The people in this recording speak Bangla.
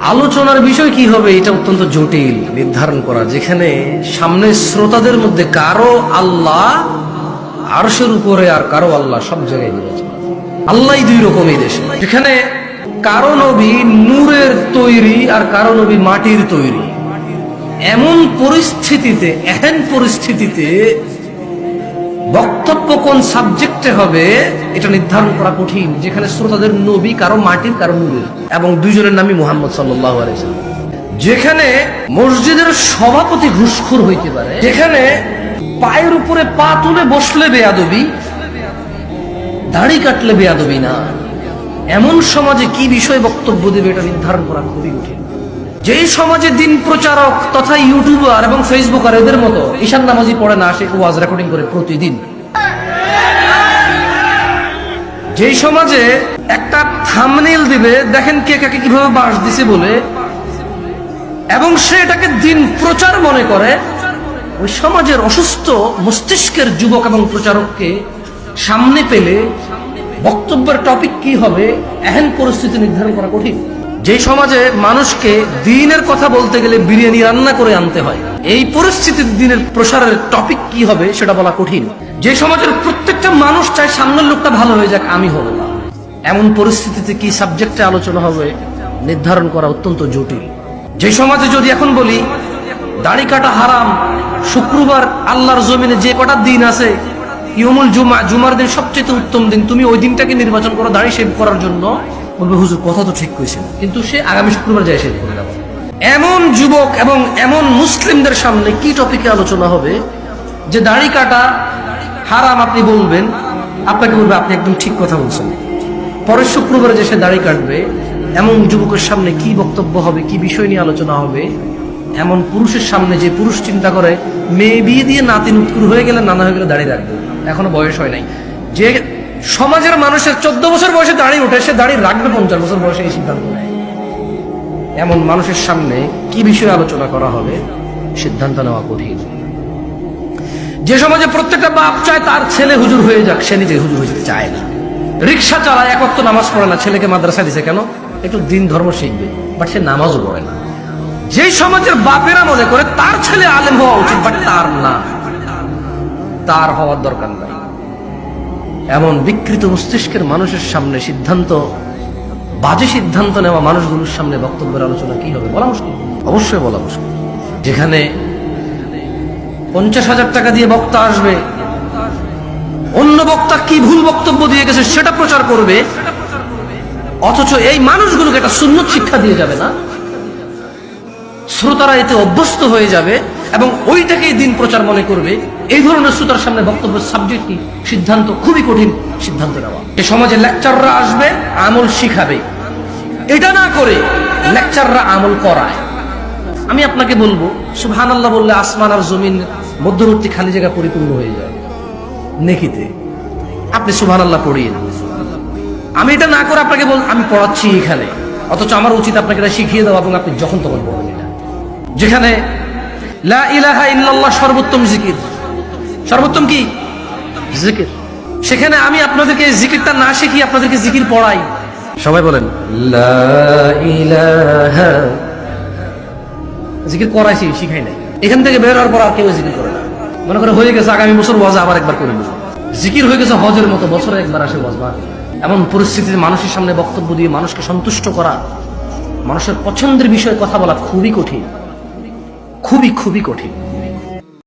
আলোচনার বিষয় কি হবে এটা অত্যন্ত জটিল নির্ধারণ করা, যেখানে সামনে শ্রোতাদের মধ্যে কারও আল্লাহ, আরশের উপরে আর কারও আল্লাহ সব জায়গায় বিরাজ আল্লাহ দুই রকমই দেশে। যেখানে কারও নবী নূরের তৈরি আর কারও নবী মাটির তৈরি। এমন পরিস্থিতিতে, এহেন পরিস্থিতিতে বক্তব্য কোন সাবজেক্টে হবে, এটা নির্ধারণ করা কঠিন, যেখানে শ্রোতাদের নবী কারও মাটির, কারও নূরের, এবং দুইজনের নামই মোহাম্মদ সাল্লাহ যেখানে মসজিদের সভাপতি ঘুষখোর হইতে পারে, যেখানে পায়ের উপরে পা তুলে বসলে বেয়াদবি, দাড়ি কাটলে বেয়াদবি না, এমন সমাজে কি বিষয়ে বক্তব্য দেবে এটা নির্ধারণ করা খুবই কঠিন। যেই সমাজে দিন প্রচারক তথা ইউটিউবার এবং ফেসবুকার এদের মতো ঈশান নামাজি পড়ে না সে ওয়াজ রেকর্ডিং করে প্রতিদিন। যেই সমাজে একটা থামনেল দিবে, দেখেন কে কাকে কীভাবে বাস দিছে বলে, এবং সে এটাকে দিন প্রচার মনে করে, ওই সমাজের অসুস্থ মস্তিষ্কের যুবক এবং প্রচারককে সামনে পেলে বক্তব্যের টপিক কি হবে, এহেন পরিস্থিতি নির্ধারণ করা কঠিন। যে সমাজে মানুষকে দিনের কথা বলতে গেলে বিরিয়ানি রান্না করে আনতে হয়, এই পরিস্থিতির দিনের প্রসারের টপিক কি হবে সেটা বলা কঠিন। যে সমাজের প্রত্যেকটা মানুষ চায় সামনের লোকটা ভালো হয়ে যাক, আমি হব না। এমন পরিস্থিতিতে কি সাবজেক্টে আলোচনা হবে, নির্ধারণ করা অত্যন্ত জটিল। যে সমাজে যদি এখন বলি, দাড়ি কাটা হারাম, শুক্রবার আল্লাহর জমিনে যে কটা দিন আছে, ইয়মুল জুমা, জুমার দিন সবচেয়ে উত্তম দিন, তুমি ওই দিনটাকে নির্বাচন করো দাড়ি শেভ করার জন্য। বলবে, হুজুর, কথা তো ঠিক কইছেন। কিন্তু সে আগামী শুক্রবার যায় শেভ করে দেবে এমন যুবক এবং এমন মুসলিমদের সামনে কি টপিকে আলোচনা হবে যে দাড়ি কাটা হারাম আপনি বলবেন, আপনাকে বলবে, আপনি একদম ঠিক কথা বলছেন। পরের শুক্রবারে যে সে দাড়ি কাটবে, এমন যুবকের সামনে কি বক্তব্য হবে, কি বিষয় নিয়ে আলোচনা হবে, এমন পুরুষের সামনে যে পুরুষ চিন্তা করে, মেয়ে বিয়ে দিয়ে নাতি নুৎকুর হয়ে গেলে নানা হয়ে গেলে দাঁড়িয়ে রাখবে। এখনও বয়স হয় নাই। যে সমাজের মানুষের চোদ্দ বছর বয়সে দাঁড়িয়ে উঠে, সে দাঁড়িয়ে রাখবে পঞ্চাশ বছর বয়সে এই সিদ্ধান্ত নেয়। এমন মানুষের সামনে কি বিষয়ে আলোচনা করা হবে? সিদ্ধান্ত নেওয়া কঠিন। যে সমাজে প্রত্যেকটা বাপ চায় তার ছেলে হুজুর হয়ে যাক, সে নিজে হুজুর হয়ে চায় না। রিক্সা চালায়, এক অক্ত নামাজ পড়ে না, ছেলেকে মাদ্রাসা দিছে কেন? একটু দিন ধর্ম শিখবে বাট সে নামাজও পড়ে না। যে সমাজের বাপেরা মনে করে তার ছেলে আলেম হওয়া উচিত বাট তার না। তার হওয়ার দরকার নাই। এমন বিকৃত মস্তিষ্কের মানুষের সামনে সিদ্ধান্ত বাজে সিদ্ধান্ত নেওয়া মানুষগুলোর সামনে বক্তব্যের আলোচনা কি হবে? বলা মুশকিল। অবশ্যই বলা মুশকিল। যেখানে পঞ্চাশ হাজার টাকা দিয়ে বক্তা আসবে অন্য বক্তা কি ভুল বক্তব্য দিয়ে গেছে সেটা প্রচার করবে অথচ এই মানুষগুলোকে একটা সুন্নত শিক্ষা দিয়ে যাবে না? শ্রোতারা এতে অভ্যস্ত হয়ে যাবে এবং ওইটাকেই দিন প্রচার মনে করবে। এই ধরনের শ্রোতার সামনে বক্তব্যের সাবজেক্টটি সিদ্ধান্ত খুবই কঠিন সিদ্ধান্ত নেওয়া। এ সমাজে লেকচাররা আসবে, আমল শিখাবে। এটা না করে লেকচাররা আমল করায়। আমি আপনাকে বলব সুবহান আল্লাহ বললে আসমান আর জমিন মধ্যবর্তী খালি জায়গা পরিপূর্ণ হয়ে যায়। নেকিতে। আপনি সুবহান আল্লাহ পড়িয়ে আমি এটা না করে আপনাকে বল আমি পড়াচ্ছি এখানে। অথচ আমার উচিত আপনাকে এটা শিখিয়ে দেওয়া এবং আপনি যখন তখন পড়বেন। যেখানে লা ইলাহা ইল্লাল্লাহ সর্বোত্তম জিকির। সর্বোত্তম কি? জিকির। সেখানে আমি আপনাদেরকে জিকিরটা না শিখি আপনাদেরকে জিকির পড়াই। সবাই বলেন জিকির করাইছি, শিখাই নাই। এখান থেকে বের হওয়ার পর আর কেউ জিকির করে না। মনে করে হয়ে গেছে, আগামী বছর ওয়াজ আবার একবার করে নেব। জিকির হয়ে গেছে হজের মতো, বছরে একবার আসে ওয়াজবার এমন পরিস্থিতিতে মানুষের সামনে বক্তব্য দিয়ে মানুষকে সন্তুষ্ট করা, মানুষের পছন্দের বিষয়ে কথা বলা খুবই কঠিন। খুবই খুবই কঠিন।